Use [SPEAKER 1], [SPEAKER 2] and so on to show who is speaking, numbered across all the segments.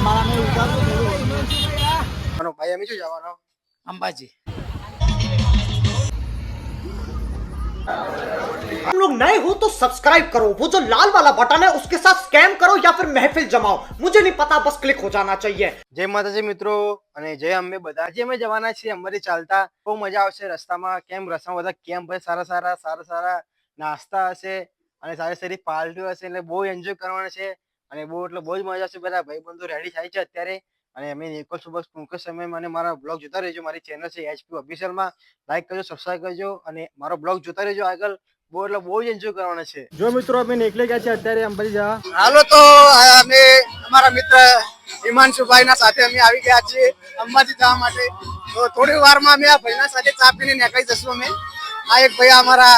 [SPEAKER 1] તમારા મેં ઉતારવું થોડું
[SPEAKER 2] અને ભાઈ અમે શું જવાનો
[SPEAKER 1] અંબાજી
[SPEAKER 3] तुम लोग नए हो तो सब्सक्राइब करो वो जो लाल वाला बटन है उसके साथ स्कैम करो या फिर महफिल जमाओ मुझे नहीं पता बस क्लिक हो जाना चाहिए
[SPEAKER 2] જય માતાજી મિત્રો અને જય અંબે બધા જે અમે જવાના છીએ અંબાજી ચાલતા બહુ મજા આવશે રસ્તામાં કેમ રસ્તામાં બધા કેમ ભાઈ સારા સારા સારા સારા નાસ્તા હશે અને સારી સારી પાર્ટીઓ હશે એટલે બહુ એન્જોય કરવાના છે અને બહુ એટલે બહુ જ મજા આવશે બધા ભાઈબંધો રેડી થાય છે અત્યારે. અને અમે નીકળશું બસ ટૂંક સમયમાં અને મારા બ્લોગ જોતા રહેજો મારી ચેનલ છે એચપી ઓફિશિયલમાં લાઈક કરજો સબસ્ક્રાઈબ કરજો અને મારો બ્લોગ જોતા રહેજો આગળ. બહુ એટલે બહુ જ એન્જોય કરવાના છે.
[SPEAKER 4] જો મિત્રો અમે નીકળી ગયા છે અત્યારે અંબાજી જવા.
[SPEAKER 2] હાલો તો અમે અમારા મિત્ર હિમાંશુભાઈ ના સાથે અમે આવી ગયા છીએ અંબાજી જવા માટે. તો થોડી વારમાં અમે આ ભાઈના સાથે ચા પીને નીકળી જશું અમે. આ એક ભાઈ અમારા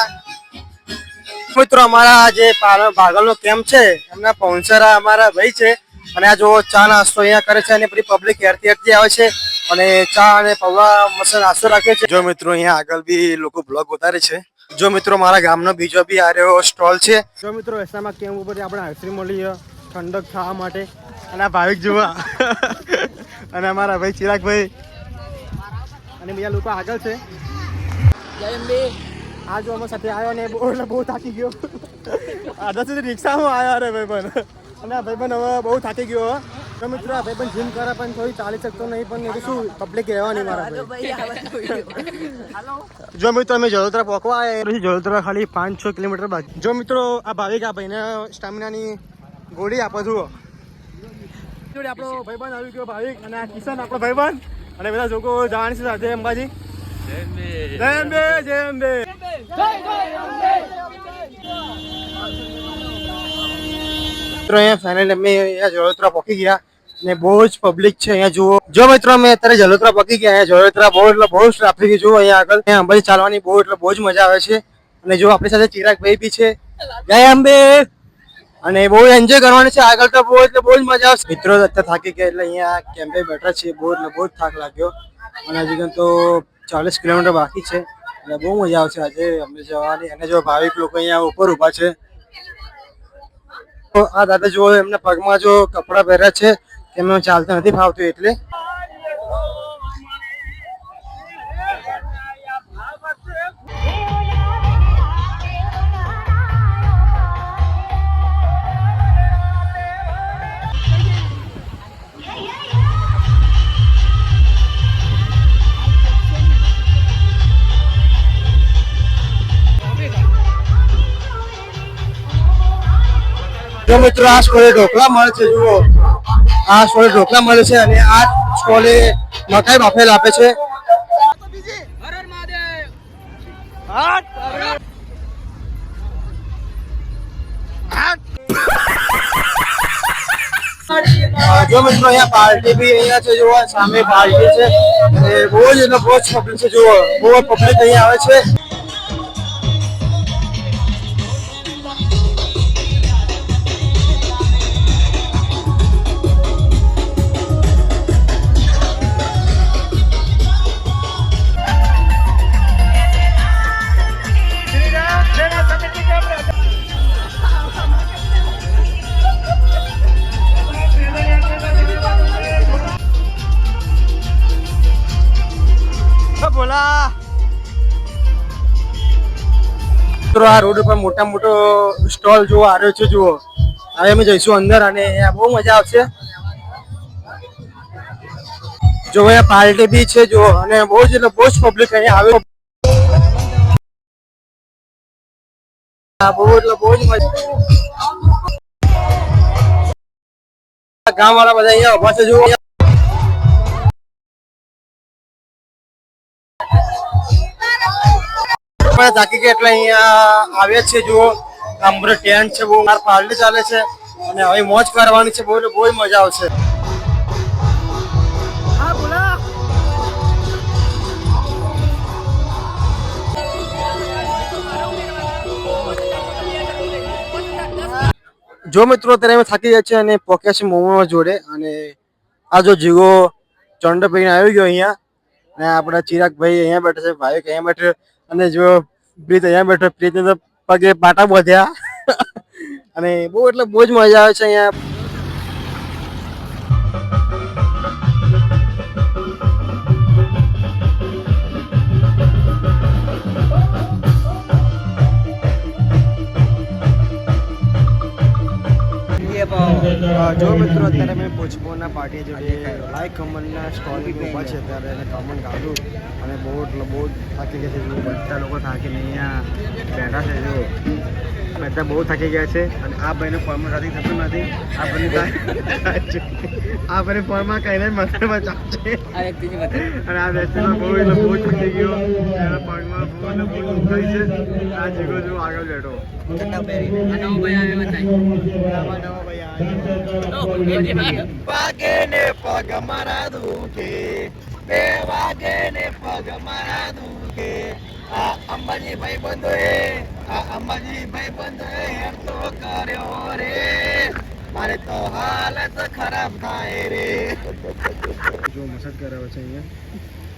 [SPEAKER 2] મિત્રો અમારા જે ભાગલનો કેમ્પ છે એમના સ્પોન્સર અમારા ભાઈ છે. અને આ જો ચા નાસ્તો અહીંયા કરે છે અને બધી પબ્લિક હેરતી હેરતી આવે છે. અને ચા અને પૌવા મસ્ત નાસ્તો રાખે છે. જો મિત્રો અહીંયા આગળ બી લોકો બ્લોગ ઉતારે છે. જો મિત્રો મારા ગામનો બીજો બી આ રહ્યો સ્ટોલ છે.
[SPEAKER 4] જો મિત્રો રસ્તામાં કેમ્પ ઉપર આપણે આઈસ્ક્રીમ મળી ઠંડક ખાવા માટે. અને આ ભાવિક જોવા. અને અમારા ભાઈ ચિરાગભાઈ. અને બીજા લોકો આગળ છે. આ જો અમારા સાથે આવ્યો ને બહુ એટલે બહુ થાકી ગયો. આધા સુધી રિક્ષામાં આવ્યો અરે ભાઈ પણ અને આ ભાઈબંધ હવે બહુ થાકી ગયો. તો મિત્રો આ ભાઈબંધ જીમ કરે પણ થોડી ચાલી શકતો નહીં પણ એટલે શું પબ્લિક રહેવાની મારા જો મિત્રો અમે જલોત્રા પહોંચવા આવ્યા પછી જલોત્રા ખાલી પાંચ છ કિલોમીટર બાદ. જો મિત્રો આ ભાવિક આ ભાઈને સ્ટેમિનાની ગોળી આપો છું જોડે આપણો ભાઈબંધ આવી ગયો ભાવિક અને આ કિશન આપણો ભાઈબંધ. અને બધા લોકો જવાની છે સાથે અંબાજી. જય અંબે જય અંબે
[SPEAKER 2] મિત્રો, અહીંયા ફાઇનલ અમે અહીંયા જલોત્રા પહોંચી ગયા અને બહુ જ પબ્લિક છે, અહીંયા જુઓ. જો મિત્રો, અમે અત્યારે જલોત્રા પહોંચી ગયા, અહીંયા જલોત્રા બહુ એટલે બહુ ટ્રાફિક જુઓ અહીંયા આગળ. અહીંયા અંબાજી ચાલવાની બહુ એટલે બહુ જ મજા આવે છે. અને જો આપણી સાથે ચિરાગભાઈ બી છે. જય અંબે! અને બહુ એન્જોય કરવાની છે, આગળ તો બહુ એટલે બહુ જ મજા આવશે. મિત્રો, અત્યારે થાકી ગયા એટલે અહીંયા કેમ્પે બેઠા છીએ, બહુ એટલે બહુ જ થાક લાગ્યો. અને હજી તો ચાલીસ કિલોમીટર બાકી છે. એટલે બહુ મજા આવશે આજે. અમે જવાની અને જો ભાવિક લોકો અહીંયા ઉપર ઊભા છે. તો આ દાદા જો એમના પગમાં જો કપડા પહેર્યા છે. એમને ચાલતા નથી ફાવતું એટલે. જો મિત્રો, આ સ્ટોલે ઢોકળા મળે છે, જુઓ. આ સ્ટોલે ઢોકળા મળે છે અને આ સ્ટોલે મકાઈ બાફેલ આપે છે. જો મિત્રો, અહીંયા પાર્ટી બી અહીંયા છે, જુઓ સામે પાર્ટી છે. અને બહુ જ એનો બહુ જ પબ્લિક છે, જુઓ. બહુ પબ્લિક અહીંયા આવે છે. મિત્રો, આ રોડ ઉપર મોટા મોટો સ્ટોલ જોવા આવ્યો છે, જુઓ. હવે અમે જઈશું અંદર અને બહુ મજા આવશે. જો અહીંયા પાર્ટી બી છે, જુઓ. અને બહુ જ એટલે બહુ જ પબ્લિક અહીંયા આવે. બહુ એટલે બહુ જ મજા ગામ વાળા બધા અહીંયા ઊભા છે, જુઓ. થાકી ગયા એટલે અહીંયા આવ્યા છે જુઓ. અમર ટેન્ટ છે બહુ માર પાર્ટી ચાલે છે. અને હવે મોજ કરવાની છે બહુ બહુ મજા આવશે. જો મિત્રો અત્યારે અમે થાકી ગયા છે અને પોક્યા છે મોમો જોડે. અને આ જો જીગો ચંડ પીને આવી ગયો અહીંયા. અને આપણા ચિરાગભાઈ અહીંયા બેઠા છે ભાઈ અહીંયા બેઠે અને જો પ્રીત અહીંયા બેઠો બ્રિજ પગે પાટા બોધ્યા. અને બહુ એટલે બહુ જ મજા આવે છે અહીંયા. જો મિત્રો અત્યારે મેં પોચપોના પાર્ટી જોડે લાઈક કમલના સ્ટોલ ઊભા છે ત્યારે એને કમન કાઢું અને બહુ એટલે બહુ થાકી ગયા છે બધા લોકો થાકીને અહીંયા બેઠા છે જો બધા બહુ થાકી ગયા છે અને આ ભાઈને ફોર્મમાં સાથે થતું નથી. આ ભાઈ આ ભાઈને ફોર્મમાં કહીને મથરમાં ચાલશે અને આ વ્યક્તિમાં બહુ એટલે બહુ થાકી ગયો. એના પગમાં બહુ એટલે બહુ છે. આ જીગો જો આગળ બેઠો.
[SPEAKER 1] વાગે ને પગ મારા દુખે. બે વાગે ને પગ મારા દુખે. આ અંબાજી ભાઈ બંધ એ આ અંબાજી ભાઈ બંધ એ એમ તો કર્યો રે. મારે તો હાલત ખરાબ થાય રે.
[SPEAKER 2] જો મસાજ કરાવે છે અહીંયા.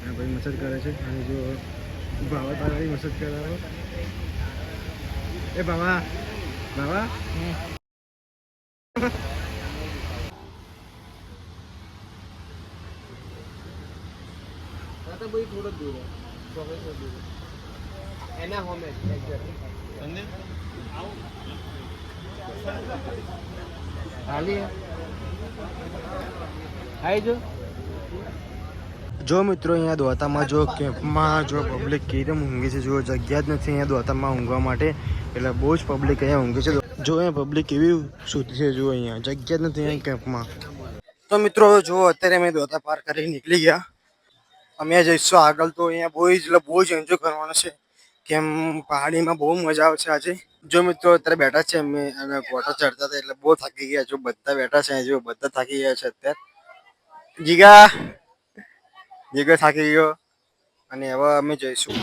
[SPEAKER 2] આ ભાઈ મસાજ કરે છે. અને જો બાવા તારા મસાજ કરાવો. એ બાબા બાબા જો મિત્રો અહીંયા દ્વાતામાં જો કેમ્પમાં જો પબ્લિક કેવી રીતે ઊંઘે છે જો જગ્યા જ નથી અહીંયા દ્વાતામાં ઊંઘવા માટે. એટલે બહુ જ પબ્લિક અહીંયા ઊંઘે છે. જો અહીંયા પબ્લિક કેવી સુતી છે જો અહીંયા. જગ્યા જ નથી અહીંયા કેમ્પમાં. તો મિત્રો જો અત્યારે અમે દ્વાતા પાર કરી નીકળી ગયા. અમે જઈશું આગળ તો અહીંયા બહુ જ એટલે બહુ જ એન્જોય કરવાનો છે. કેમ પહાડીમાં બહુ મજા આવશે આજે. જો મિત્રો અત્યારે બેઠા છે અમે અને ફોટો ચડતા હતા એટલે બહુ થાકી ગયા જો બધા બેઠા છે જો બધા થાકી ગયા છે અત્યારે. જીગા જીગા થાકી ગયો. અને હવે અમે જઈશું.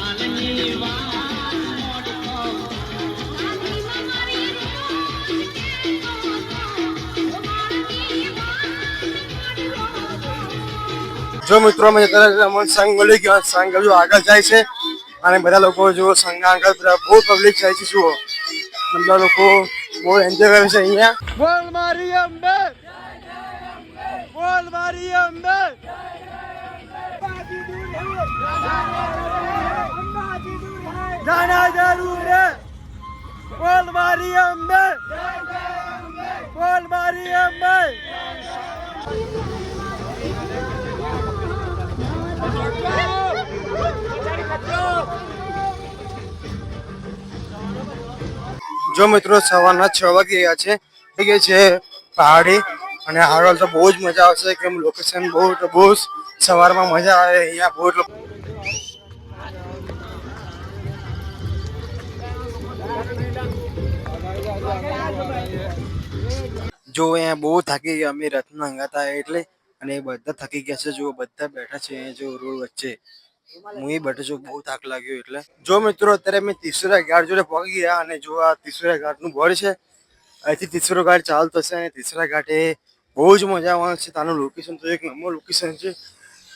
[SPEAKER 2] જો મિત્રો, અમે અત્યારે સંઘ મળી ગયો સંઘ આગળ જાય છે. અને બધા લોકો જો આગળ બધા બહુ પબ્લિક જાય છે જુઓ. બધા લોકો બહુ એન્જોય કરે છે અહીંયા. બોલ મારી અંબે. બોલ મારી અંબે. જાના જરૂર હે બોલ મારી અંબે. બોલ મારી અંબે. જો મિત્રો સવારના છ વાગી ગયા છે, થઈ છે પહાડી, અને આગળ તો બહુ જ મજા આવશે, કેમ લોકેશન બહુ એટલે બહુ સવારમાં મજા આવે, અહીંયા બહુ જો અહીંયા બહુ થાકી ગયા, અમે રથના હંગાતા એટલે, અને બધા થાકી ગયા છે, જો બધા બેઠા છે જો રોડ વચ્ચે. હું એ બેઠો છું, બહુ થાક લાગ્યો એટલે. જો મિત્રો, અત્યારે મેં તીસરા ઘાટ જોડે પહોંચી ગયા અને જો આ તીસરા ઘાટનું બોર્ડ છે, અહીંથી તીસરો ઘાટ ચાલુ થશે અને તીસરા ઘાટે બહુ જ મજા આવવાનું છે. તાનું લોકેશન તો એક નંબર લોકેશન છે,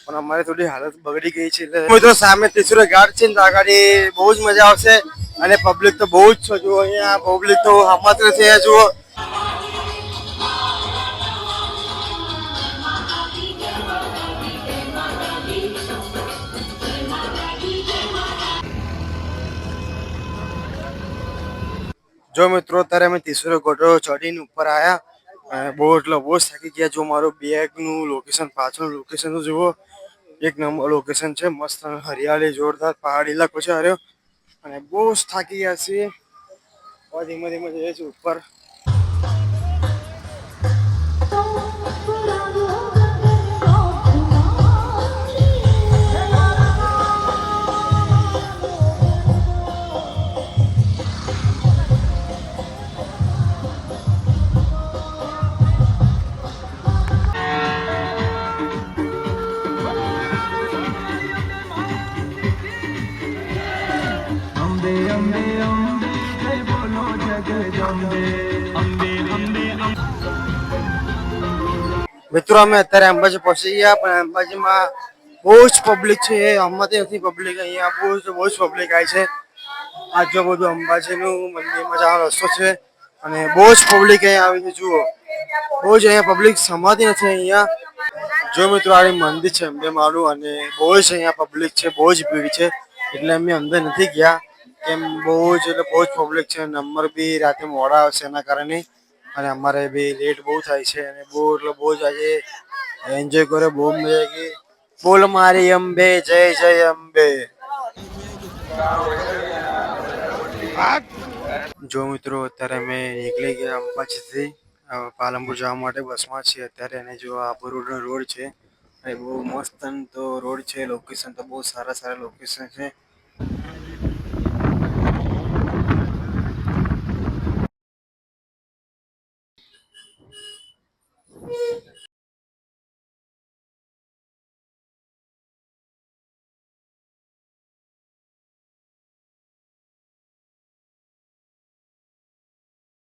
[SPEAKER 2] પણ અમારે થોડી હાલત બગડી ગઈ છે એટલે મિત્રો, સામે તીસરો ઘાટ છે ને આગળ બહુ જ મજા આવશે અને પબ્લિક તો બહુ જ છે. જુઓ, અહીંયા પબ્લિક તો હમત છે, જુઓ. જો મિત્રો, અત્યારે અમે તીસરો ગોટો ચડીને ઉપર આવ્યા બહુ એટલે બહુ થાકી ગયા. જો મારું બેગનું લોકેશન પાછળનું લોકેશન તો જુઓ. એક નંબર લોકેશન છે. મસ્ત હરિયાળી, જોરદાર પહાડી ઇલાકો છે. હાર્યો અને બહુ થાકી ગયા છીએ. ધીમે ધીમે જઈએ છીએ ઉપર. મિત્રો, અમે અત્યારે અંબાજી પહોંચી ગયા, પણ અંબાજીમાં બહુ જ પબ્લિક છે. આમાંથી નથી પબ્લિક અહીંયા બહુ જ બહુ જ પબ્લિક આવી છે. આજુબાજુ અંબાજીનું મંદિરમાં જવાનો રસ્તો છે અને બહુ જ પબ્લિક અહીંયા આવી છે, જુઓ. બહુ જ અહીંયા પબ્લિક સમાતી નથી અહીંયા. જો મિત્રો, આ મંદિર છે અંબે મારું અને બહુ જ અહીંયા પબ્લિક છે, બહુ જ ભીડ છે. એટલે અમે અંદર નથી ગયા. કેમ બહુ જ એટલે બહુ જ પબ્લિક છે. નંબર બી રાતે મોડા આવશે એના કારણે. અને અમારે બી લેટ બહુ થાય છે અને બહુ એટલે બહુ જ આજે એન્જોય કર્યો. બહુ મજા આવી બોલ મારી અંબે, જય જય અંબે. જો મિત્રો, અત્યારે અમે નીકળી ગયા અંબાજીથી. પાલનપુર જવા માટે બસમાં છીએ. અત્યારે અને જો આ બરોડનો રોડ છે. અને બહુ મસ્ત તો રોડ છે. લોકેશન તો બહુ સારા સારા લોકેશન છે.